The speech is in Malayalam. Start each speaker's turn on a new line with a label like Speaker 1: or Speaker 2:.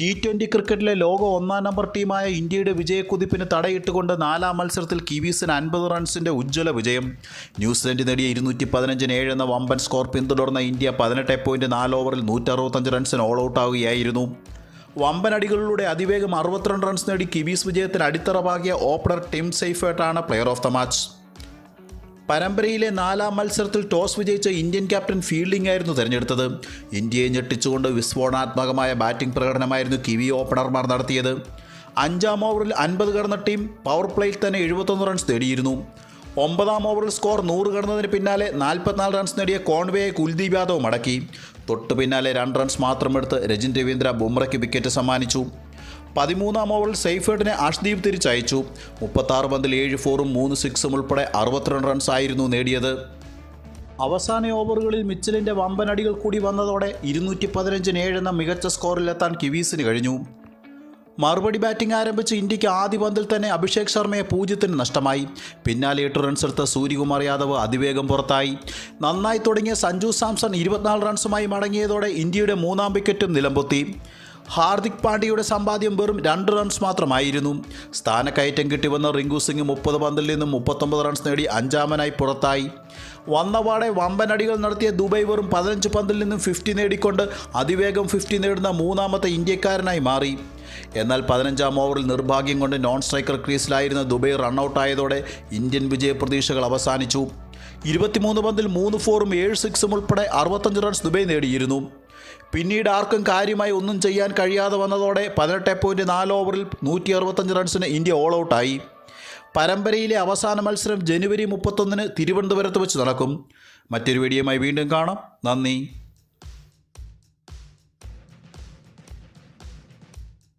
Speaker 1: ടി ട്വന്റി ക്രിക്കറ്റിലെ ലോക ഒന്നാം നമ്പർ ടീമായ ഇന്ത്യയുടെ വിജയക്കുതിപ്പിന് തടയിട്ടുകൊണ്ട് നാലാം മത്സരത്തിൽ കിവീസിന് അൻപത് റൺസിന്റെ ഉജ്ജ്വല വിജയം. ന്യൂസിലൻഡ് നേടിയ ഇരുന്നൂറ്റി പതിനഞ്ചിന് ഏഴ് എന്ന വമ്പൻ സ്കോർ പിന്തുടർന്ന ഇന്ത്യ പതിനെട്ട് പോയിന്റ് നാല് ഓവറിൽ നൂറ്ററുപത്തഞ്ച് റൺസിന് ഓൾ ഔട്ട് ആവുകയായിരുന്നു. വമ്പൻ അടികളിലൂടെ അതിവേഗം അറുപത്തിരണ്ട് റൺസ് നേടി കിവീസ് വിജയത്തിന് അടിത്തറ പാകിയ ഓപ്പണർ ടിം സെയ്ഫേട്ടാണ് പ്ലെയർ ഓഫ് ദ മാച്ച് പരമ്പരയിലെ നാലാം മത്സരത്തിൽ ടോസ് വിജയിച്ച ഇന്ത്യൻ ക്യാപ്റ്റൻ ഫീൽഡിംഗ് ആയിരുന്നു തിരഞ്ഞെടുത്തത്. ഇന്ത്യയെ ഞെട്ടിച്ചുകൊണ്ട് വിസ്ഫോടനാത്മകമായ ബാറ്റിംഗ് പ്രകടനമായിരുന്നു കിവി ഓപ്പണർമാർ നടത്തിയത്. അഞ്ചാം ഓവറിൽ അൻപത് കടന്ന ടീം പവർ പ്ലേയിൽ തന്നെ എഴുപത്തൊന്ന് റൺസ് നേടിയിരുന്നു. ഒമ്പതാം ഓവറിൽ സ്കോർ നൂറ് കടന്നതിന് പിന്നാലെ നാൽപ്പത്തിനാല് റൺസ് നേടിയ കോൺവേയെ കുൽദീപ് യാദവ് മടക്കി തൊട്ടു പിന്നാലെ രണ്ട് റൺസ് മാത്രമെടുത്ത് രജിൻ രവീന്ദ്ര ബുംറയ്ക്ക് വിക്കറ്റ് സമ്മാനിച്ചു. പതിമൂന്നാം ഓവറിൽ സെയ്ഫേഡിനെ അഷ്ദീപ് തിരിച്ചയച്ചു. മുപ്പത്താറ് പന്തിൽ ഏഴ് ഫോറും മൂന്ന് സിക്സും ഉൾപ്പെടെ അറുപത്തിരണ്ട് റൺസ് ആയിരുന്നു നേടിയത്. അവസാന ഓവറുകളിൽ മിച്ചലിന്റെ വമ്പനടികൾ കൂടി വന്നതോടെ ഇരുന്നൂറ്റി പതിനഞ്ചിന് എന്ന മികച്ച സ്കോറിലെത്താൻ കിവീസിന് കഴിഞ്ഞു. മറുപടി ബാറ്റിംഗ് ആരംഭിച്ച് ഇന്ത്യയ്ക്ക് ആദ്യ പന്തിൽ തന്നെ അഭിഷേക് ശർമ്മയെ പൂജ്യത്തിന് നഷ്ടമായി. പിന്നാലെ എട്ട് റൺസ് എടുത്ത സൂര്യകുമാർ യാദവ് അതിവേഗം പുറത്തായി. നന്നായി തുടങ്ങിയ സഞ്ജു സാംസൺ ഇരുപത്തിനാല് റൺസുമായി മടങ്ങിയതോടെ ഇന്ത്യയുടെ മൂന്നാം വിക്കറ്റും നിലംപൊത്തി. ഹാർദിക് പാണ്ഡ്യയുടെ സമ്പാദ്യം വെറും രണ്ട് റൺസ് മാത്രമായിരുന്നു. സ്ഥാനക്കയറ്റം കിട്ടി വന്ന റിങ്കു സിംഗ് മുപ്പത് പന്തിൽ നിന്നും മുപ്പത്തൊമ്പത് റൺസ് നേടി അഞ്ചാമനായി പുറത്തായി. വന്നപാടെ വമ്പനടികൾ നടത്തിയ ദുബൈ വെറും പതിനഞ്ച് പന്തിൽ നിന്നും ഫിഫ്റ്റി നേടിക്കൊണ്ട് അതിവേഗം ഫിഫ്റ്റി നേടുന്ന മൂന്നാമത്തെ ഇന്ത്യക്കാരനായി മാറി. എന്നാൽ പതിനഞ്ചാം ഓവറിൽ നിർഭാഗ്യം കൊണ്ട് നോൺ സ്ട്രൈക്കർ ക്രീസിലായിരുന്ന ദുബൈ റണ്ണൌട്ടായതോടെ ഇന്ത്യൻ വിജയ പ്രതീക്ഷകൾ അവസാനിച്ചു. ഇരുപത്തിമൂന്ന് പന്തിൽ മൂന്ന് ഫോറും ഏഴ് സിക്സും ഉൾപ്പെടെ അറുപത്തഞ്ച് റൺസ് ദുബൈ നേടിയിരുന്നു. പിന്നീട് ആർക്കും കാര്യമായി ഒന്നും ചെയ്യാൻ കഴിയാതെ വന്നതോടെ പതിനെട്ട് പോയിന്റ് നാല് ഓവറിൽ നൂറ്റി അറുപത്തഞ്ച് റൺസിന് ഇന്ത്യ ഓൾ ഔട്ടായി പരമ്പരയിലെ അവസാന മത്സരം ജനുവരി മുപ്പത്തൊന്നിന് തിരുവനന്തപുരത്ത് വെച്ച് നടക്കും. മറ്റൊരു വീഡിയോയുമായി വീണ്ടും കാണാം. നന്ദി.